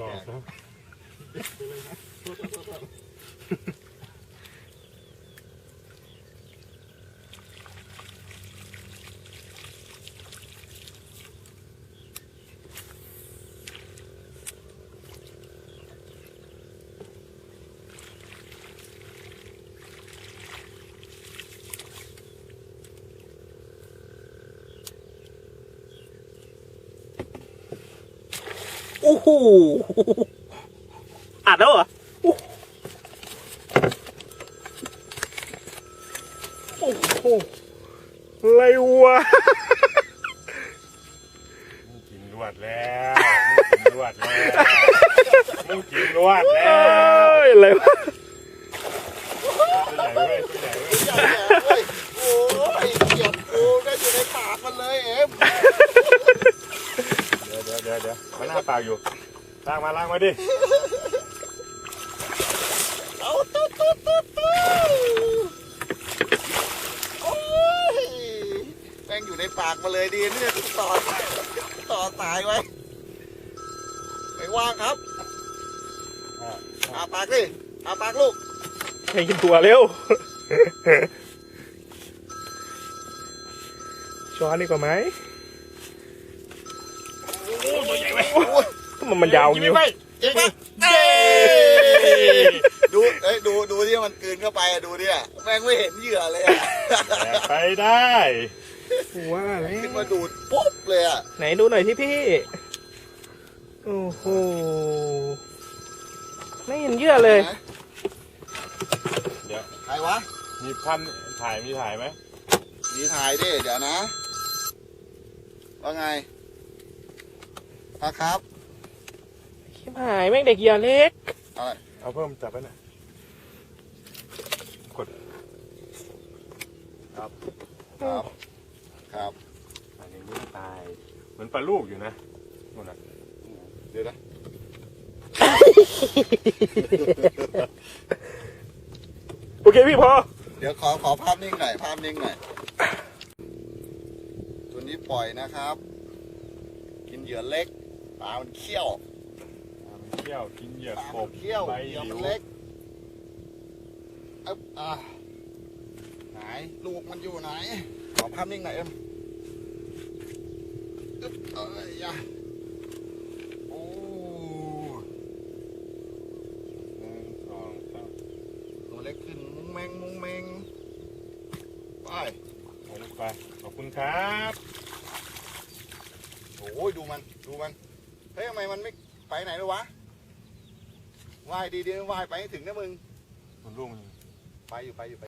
บอกครั โอ้โหอัดแล้วเหรอโอ้โอ้โหอะไรวะมึงกินลวดแล้วมึงกินลวดแล้วมึงกินลวดแล้วเอ้ยอะไรวะตัวใหญ่เว้ยตัวใหญ่เว้ยใหญ่เว้ย โอ้ยเกี่ยวกูได้อยู่ในปากมันเลยเอ็มเดี๋ ยวเดี๋ยวเดี๋ยวเดี๋ยวมันหน้าปากอยู่ล้างมาล้างมาดิเอาตุ๊ดตุ๊ดตุ๊ดตุ๊ดโอ้ยแม่งอยู่ในปากมาเลยดีเนี่ยต่อต่อตายไว้ไม่ว่างครับอะอาปากดิอาปากลูกให้กินตัวเร็วช้อนดีกว่าไหม โอ้ตัวใหญ่เว้ย โอ้ย มันมันยาวกินงี้ไม่วะไปเจ๊งปะเอ้ยดูเอ้ยดูดูที่มันกลืนเข้าไปอะดูเนี่ยแม่งไม่เห็นเหยื่อเลยอะแอบไปได้ว่าแล้ขึ้นวมาดูดปุ๊บเลยอะไหนดูหน่อยที่พี่ โอ้โห ไม่เห็นเยื่อเลยนะเดี๋ยวใครวะ มีพันถ่ายมีถ่ายไหมมีถ่ายดิ เดี๋ยวนะ ว่าไง พระครับชิบหายแม่งเด็กเหยื่อเล็ก อะไรเอาเพิ่มจับไปหน่อยกดครับ ครับ อันนี้ไม่ตายเหมือนปลาลูกอยู่นะนู่นน่ะเดี๋ยวนะ โอเคพี่พอ เดี๋ยวขอขอภาพนิ่งหน่อยภาพนิ่งหน่อยตัวนี้ปล่อยนะครับ กินเหยื่อเล็ก ปลามันเขี้ยวอ่ามันเที่ยวกินเหยื่อปลากมับนเขี้ยวใบเหยื่อหลิมันวเล็กอ๊บอะไหนลูกมันอยู่ไหน ขอภาพนิ่งหน่อยเอ็มอึ๊บเอ้ยอยาโอ้หนึ่งสองสามตัวเล็กขึ้นมุ้งแมงมุ้งแมงไป เอาลงไปขอบคุณครับ โอ้ยดูมันดูมัน เฮ้ยทำไมมันไม่ไปไหนเลยวะว่ายดีๆว่ายไปให้ถึงนะมึง มันลูกมันไปอยู่ไปอยู่ไป